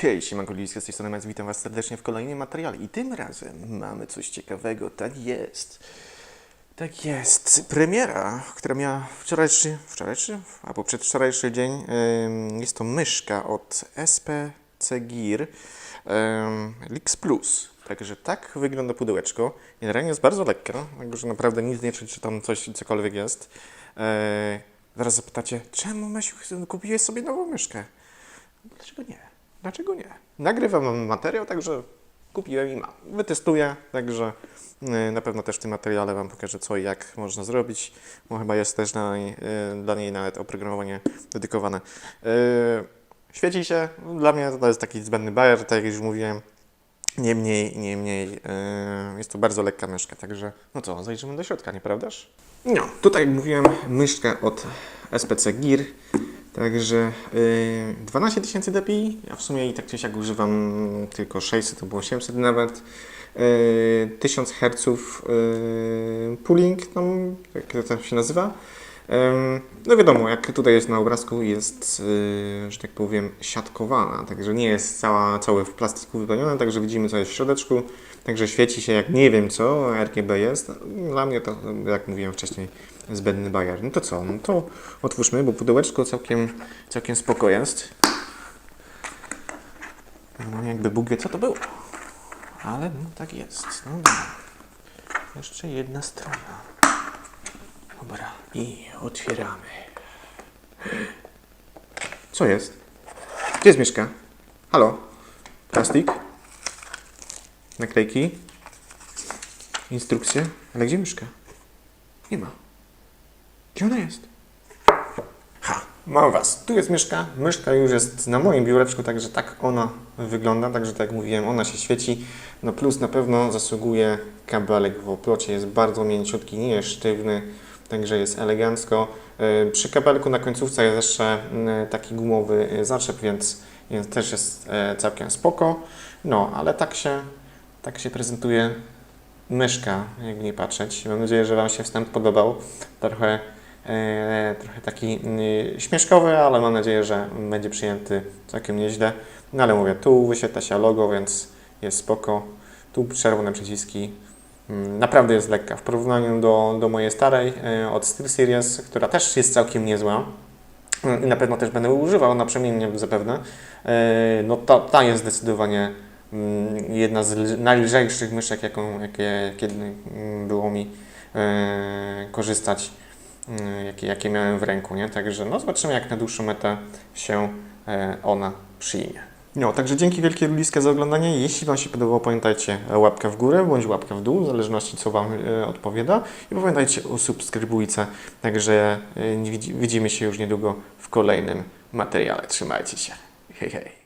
Hej, siemanko Ludziska, z tej strony witam Was serdecznie w kolejnym materiale i tym razem mamy coś ciekawego, tak jest. Tak jest, premiera, która miała wczorajszy, wczorajszy albo przedwczorajszy dzień, jest to myszka od SPC Gear Lix Plus. Także tak wygląda pudełeczko. Generalnie jest bardzo lekka, także naprawdę nic nie czuć, czy tam coś, cokolwiek jest. E, zaraz zapytacie, czemu Mesiu kupiłeś sobie nową myszkę? Dlaczego nie? Dlaczego nie? Nagrywam materiał, także kupiłem i mam. Wytestuję, także y, na pewno też w tym materiale Wam pokażę co i jak można zrobić, bo chyba jest też na niej, y, dla niej nawet oprogramowanie dedykowane. Y, Świeci się, dla mnie to jest taki zbędny bajer, tak jak już mówiłem. Niemniej, niemniej jest to bardzo lekka myszka, także no co, zajrzymy do środka, nieprawdaż? No, tutaj jak mówiłem, myszka od SPC Gear, także y, 12 tysięcy dpi, ja w sumie i tak czy siak używam tylko 600 albo 800 nawet, y, 1000 Hz y, pooling, tam, jak to się nazywa. No wiadomo, jak tutaj jest na obrazku, jest, yy, że tak powiem, siatkowana, także nie jest cała, całe w plastiku wypełnione, także widzimy co jest w środeczku, także świeci się jak nie wiem co, RGB jest. Dla mnie to, jak mówiłem wcześniej, zbędny bajer. No to co, no to otwórzmy, bo pudełeczko całkiem, całkiem spoko jest. No jakby Bóg wie co to było, ale no tak jest. No dobra. Jeszcze jedna strona. Dobra, i otwieramy. Co jest? Gdzie jest mieszka? Halo? Plastik? Naklejki? Instrukcje? Ale gdzie mieszka? Nie ma. Gdzie ona jest? Ha, mam was. Tu jest myszka. Myszka już jest na moim biureczku, także tak ona wygląda. Także tak jak mówiłem, ona się świeci. No plus na pewno zasługuje kabelek w oplocie. Jest bardzo mięciutki, nie jest sztywny. Także jest elegancko. E, Przy kabelku na końcówce jest jeszcze mm, taki gumowy e, zaczep, więc też jest e, całkiem spoko. No, ale tak się, tak się prezentuje myszka, jakby nie patrzeć. Mam nadzieję, że Wam się wstęp podobał. Trochę, trochę taki y, śmieszkowy, ale mam nadzieję, że będzie przyjęty całkiem nieźle. No ale mówię, tu wyświetla się logo, więc jest spoko. Tu czerwone przyciski. Mm, Naprawdę jest lekka w porównaniu do, do mojej starej e, od SteelSeries, która też jest całkiem niezła. I na pewno też będę używał naprzemiennie zapewne. E, No ta, ta jest zdecydowanie mm, jedna z lż- najlżejszych myszek, jaką, jakie kiedy mm, było mi e, korzystać, mm, jakie, jakie miałem w ręku, nie? Także no zobaczymy, jak na dłuższą metę się ona przyjmie. No, także dzięki wielkie Luliskę za oglądanie. Jeśli Wam się podobało, pamiętajcie łapkę w górę bądź łapkę w dół, w zależności co Wam e, odpowiada. I pamiętajcie o subskrybujce. Także e, widzi- widzimy się już niedługo w kolejnym materiale. Trzymajcie się. Hej, hej.